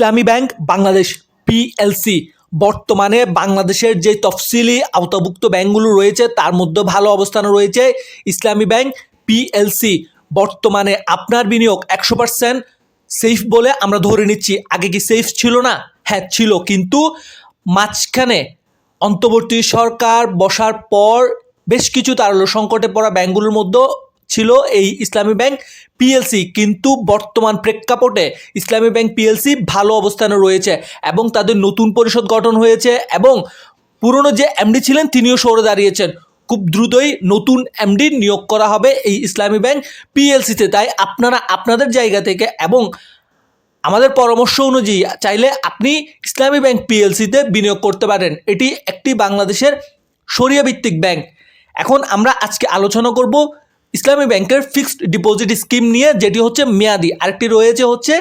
ইসলামী bank Bangladesh PLC বর্তমানে বাংলাদেশের যে তফসিলি আওতাভুক্ত ব্যাংকগুলো রয়েছে, তার মধ্যে ভালো অবস্থানে রয়েছে ইসলামী ব্যাংক পিএলসি বর্তমানে আপনার বিনিয়োগ একশো পার্সেন্ট সেফ বলে আমরা ধরে নিচ্ছি। আগে কি সেফ ছিল না? হ্যাঁ ছিল। কিন্তু মাঝখানে অন্তর্বর্তী সরকার বসার পর বেশ কিছু তারল্য সংকটে পড়া ব্যাংকগুলোর মধ্যে ছিল এই ইসলামী ব্যাংক পিএলসি কিন্তু বর্তমান প্রেক্ষাপটে ইসলামী ব্যাংক পিএলসি ভালো অবস্থানে রয়েছে এবং তাদের নতুন পরিষদ গঠন হয়েছে এবং পুরনো যে এমডি ছিলেন তিনিও সরে দাঁড়িয়েছেন। খুব দ্রুতই নতুন এমডি নিয়োগ করা হবে এই ইসলামী ব্যাংক পিএলসিতে তাই আপনারা আপনাদের জায়গা থেকে এবং আমাদের পরামর্শ অনুযায়ী চাইলে আপনি ইসলামী ব্যাংক পিএলসিতে বিনিয়োগ করতে পারেন। এটি একটি বাংলাদেশের সরিয়া ভিত্তিক ব্যাংক। এখন আমরা আজকে আলোচনা করব ইসলামী ব্যাংকের ফিক্সড ডিপোজিট স্কিম নিয়ে যেটি হচ্ছে মেয়াদি, আরেকটি রয়েছে হচ্ছে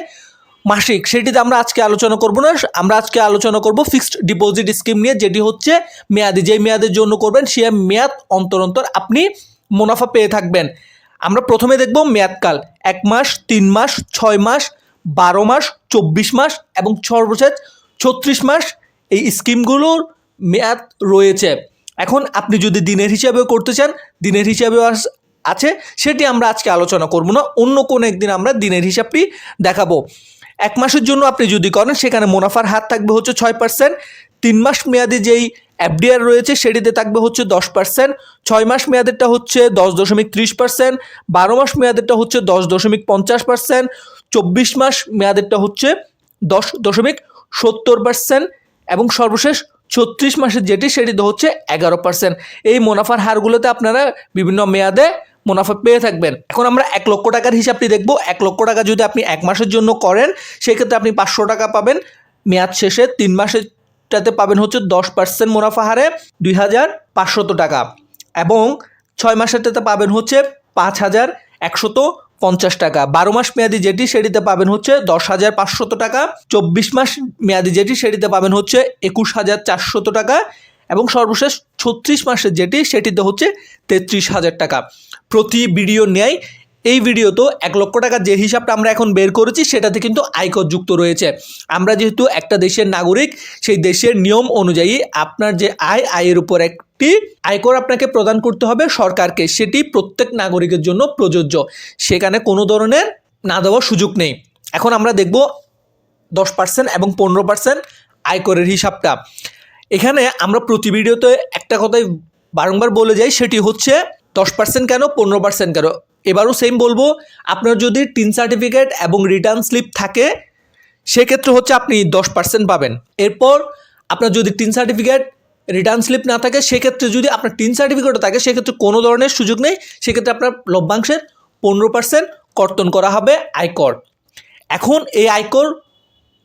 মাসিক। সেটিতে আমরা আজকে আলোচনা করব না, আমরা আজকে আলোচনা করব ফিক্সড ডিপোজিট স্কিম নিয়ে যেটি হচ্ছে মেয়াদি। যেই মেয়াদের জন্য করবেন, সে মেয়াদ অন্তর অন্তর আপনি মুনাফা পেয়ে থাকবেন। আমরা প্রথমে দেখব মেয়াদকাল এক মাস, তিন মাস, ছয় মাস, বারো মাস, চব্বিশ মাস এবং সর্বশেষ ছত্রিশ মাস এই স্কিমগুলোর মেয়াদ রয়েছে। এখন আপনি যদি দিনের হিসাবেও করতে চান, দিনের হিসাবেও আছে, সেটি আমরা আজকে আলোচনা করব না, অন্য কোনো একদিন আমরা দিনের হিসাবটি দেখাবো। এক মাসের জন্য আপনি যদি করেন, সেখানে মুনাফার হার থাকবে হচ্ছে ছয় পার্সেন্ট তিন মাস মেয়াদি যেই এফডিআর রয়েছে, সেটিতে থাকবে হচ্ছে দশ পার্সেন্ট ছয় মাস মেয়াদেরটা হচ্ছে দশ দশমিক ত্রিশ পার্সেন্ট বারো মাস মেয়াদেরটা হচ্ছে দশ দশমিক পঞ্চাশ পার্সেন্ট চব্বিশ মাস মেয়াদেরটা হচ্ছে দশ দশমিক সত্তর পার্সেন্ট এবং সর্বশেষ ছত্রিশ মাসের যেটি, সেটিতে হচ্ছে এগারো পার্সেন্ট এই মুনাফার হারগুলোতে আপনারা বিভিন্ন মেয়াদে মুনাফা পেয়ে থাকবেন। এখন আমরা এক লক্ষ টাকার হিসাবটি দেখব। এক লক্ষ টাকা যদি আপনি এক মাসের জন্য করেন, সেক্ষেত্রে আপনি পাঁচশো টাকা পাবেন। মেয়াদ শেষে তিন মাসেরটাতে পাবেন হচ্ছে দশ পার্সেন্ট মুনাফা হারে দুই হাজার পাঁচশত টাকা এবং ছয় মাসেরটাতে পাবেন হচ্ছে পাঁচ হাজার একশত পঞ্চাশ টাকা। বারো মাস মেয়াদি যেটি, সেটিতে পাবেন হচ্ছে দশ হাজার পাঁচশত টাকা। চব্বিশ মাস মেয়াদি যেটি, সেটিতে পাবেন হচ্ছে একুশ হাজার চারশত টাকা এবং সর্বশেষ ছত্রিশ মাসের যেটি, সেটিতে হচ্ছে তেত্রিশ হাজার টাকা। প্রতি ভিডিও নেয়, এই ভিডিওতে এক লক্ষ টাকা যে হিসাবটা আমরা এখন বের করেছি, সেটাতে কিন্তু আয়কর যুক্ত রয়েছে। আমরা যেহেতু একটা দেশের নাগরিক, সেই দেশের নিয়ম অনুযায়ী আপনার যে আয়, আয়ের উপর একটি আয়কর আপনাকে প্রদান করতে হবে সরকারকে। সেটি প্রত্যেক নাগরিকের জন্য প্রযোজ্য। সেখানে কোনো ধরনের না দেওয়ার সুযোগ নেই। এখন আমরা দেখব দশ পার্সেন্ট এবং পনেরো পার্সেন্ট আয়করের হিসাবটা। এখানে আমরা প্রতি ভিডিওতে একটা কথাই বারংবার বলে যাই, সেটি হচ্ছে দশ পার্সেন্ট কেন, পনেরো পার্সেন্ট কেন? এবারও সেম বলব, আপনার যদি টিন সার্টিফিকেট এবং রিটার্ন স্লিপ থাকে, সেক্ষেত্রে হচ্ছে আপনি দশ পার্সেন্ট পাবেন। এরপর আপনার যদি টিন সার্টিফিকেট রিটার্ন স্লিপ না থাকে, সেক্ষেত্রে যদি আপনার টিন সার্টিফিকেটও থাকে, সেক্ষেত্রে কোনো ধরনের সুযোগ নেই। সেক্ষেত্রে আপনার লভ্যাংশের পনেরো পার্সেন্ট কর্তন করা হবে আয়কর। এখন এই আয়কর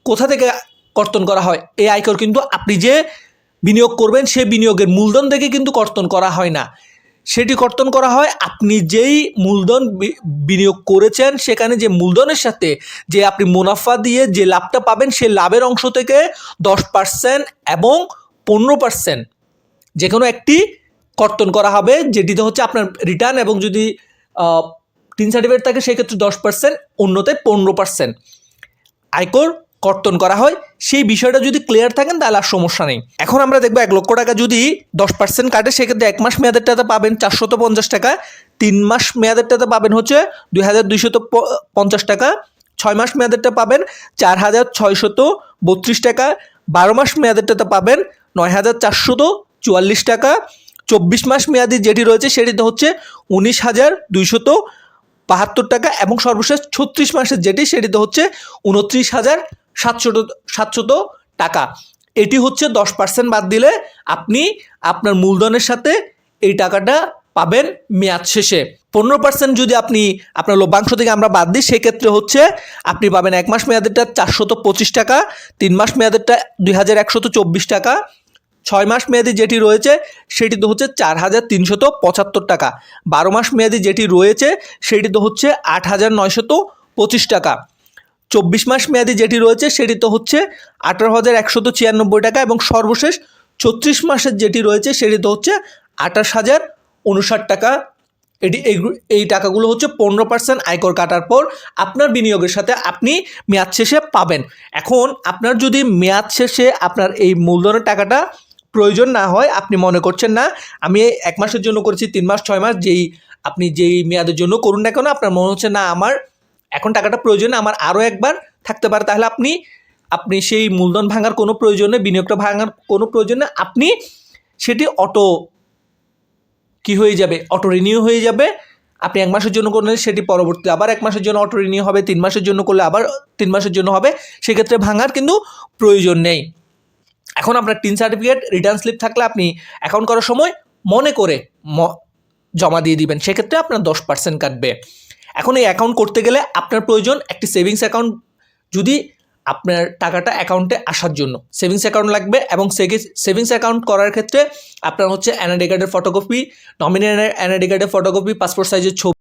কোথা থেকে কর্তন করা হয়? এই আয়কর কিন্তু আপনি যে বিনিয়োগ করবেন সেই বিনিয়োগের মূলধন থেকে কিন্তু কর্তন করা হয় না। সেটি কর্তন করা হয়। আপনি যেই মূলধন বিনিয়োগ করেছেন, সেখানে যে মূলধনের সাথে যে আপনি মুনাফা দিয়ে যে লাভটা পাবেন সেই লাভের অংশ থেকে দশ পার্সেন্ট এবং পনেরো পার্সেন্ট যে কোনো একটি কর্তন করা হবে, যেটিতে হচ্ছে আপনার রিটার্ন এবং যদি তিন সার্টিফিকেট থাকে, সেক্ষেত্রে দশ পার্সেন্ট অন্যতে পনেরো পার্সেন্ট আয়কর কর্তন করা হয়, সেই বিষয়টা যদি ক্লিয়ার থাকেন তাহলে আর সমস্যা নেই। এখন আমরা দেখব এক লক্ষ টাকা যদি দশ পার্সেন্ট কাটে, সেক্ষেত্রে এক মাস মেয়াদেরটাতে পাবেন চারশত পঞ্চাশ টাকা। তিন মাস মেয়াদেরটাতে পাবেন হচ্ছে দুই হাজার দুইশত পঞ্চাশ টাকা। ছয় মাস মেয়াদেরটা পাবেন চার হাজার ছয়শত বত্রিশ টাকা। বারো মাস মেয়াদেরটাতে পাবেন নয় হাজার চারশত চুয়াল্লিশ টাকা। চব্বিশ মাস মেয়াদি যেটি রয়েছে, সেটিতে হচ্ছে উনিশ হাজার দুইশত বাহাত্তর টাকা এবং সর্বশেষ ছত্রিশ মাসের যেটি, সেটিতে হচ্ছে উনত্রিশ হাজার সাতশত সাতশত টাকা। এটি হচ্ছে দশ পার্সেন্ট বাদ দিলে আপনি আপনার মূলধনের সাথে এই টাকাটা পাবেন মেয়াদ শেষে। পনেরো পার্সেন্ট যদি আপনি আপনার লভ্যাংশ থেকে আমরা বাদ দিই, সেক্ষেত্রে হচ্ছে আপনি পাবেন এক মাস মেয়াদেরটা চারশত পঁচিশ টাকা, তিন মাস মেয়াদেরটা দুই হাজার একশত চব্বিশ টাকা, ছয় মাস মেয়াদি যেটি রয়েছে সেটি তো হচ্ছে চার হাজার তিনশত পঁচাত্তর টাকা। বারো মাস মেয়াদি যেটি রয়েছে সেটি তো হচ্ছে আট হাজার নয়শত পঁচিশ টাকা। চব্বিশ মাস মেয়াদি যেটি রয়েছে সেটি তো হচ্ছে আঠারো হাজার একশত ছিয়ানব্বই টাকা এবং সর্বশেষ ছত্রিশ মাসের যেটি রয়েছে সেটি তো হচ্ছে আঠাশ হাজার উনষাট টাকা। এটি এই টাকাগুলো হচ্ছে পনেরো পার্সেন্ট আয়কর কাটার পর আপনার বিনিয়োগের সাথে আপনি মেয়াদ শেষে পাবেন। এখন আপনার যদি মেয়াদ শেষে আপনার এই মূলধনের টাকাটা প্রয়োজন না হয়, আপনি মনে করছেন না, আমি এক মাসের জন্য করেছি, তিন মাস, ছয় মাস, যেই আপনি যেই মেয়াদের জন্য করুন না কেন, আপনার মনে হচ্ছে না, আমার এখন টাকাটা প্রয়োজনে, আমার আরও একবার থাকতে পারে। তাহলে আপনি আপনি সেই মূলধন ভাঙার কোনো প্রয়োজন বিনিয়োগটা ভাঙার কোনো প্রয়োজন আপনি সেটি অটো কি হয়ে যাবে? অটো রিনিউ হয়ে যাবে। আপনি এক মাসের জন্য করলে সেটি পরবর্তী আবার এক মাসের জন্য অটো রিনিউ হবে, তিন মাসের জন্য করলে আবার তিন মাসের জন্য হবে। সেক্ষেত্রে ভাঙার কিন্তু প্রয়োজন নেই। এখন আপনার টিন সার্টিফিকেট রিটার্ন স্লিপ থাকলে আপনি অ্যাকাউন্ট করার সময় মনে করে জমা দিয়ে দিবেন। সেক্ষেত্রে আপনার দশ পার্সেন্ট কাটবে। এখন এই অ্যাকাউন্ট করতে গেলে আপনার প্রয়োজন একটি সেভিংস অ্যাকাউন্ট যদি আপনার টাকাটা অ্যাকাউন্টে আসার জন্য। সেভিংস অ্যাকাউন্ট লাগবে এবং সেভিংস অ্যাকাউন্ট করার ক্ষেত্রে আপনার হচ্ছে এনআইডি কার্ডের ফটোকপি নমিনি এনআইডি কার্ডের ফটোকপি পাসপোর্ট সাইজের ছবি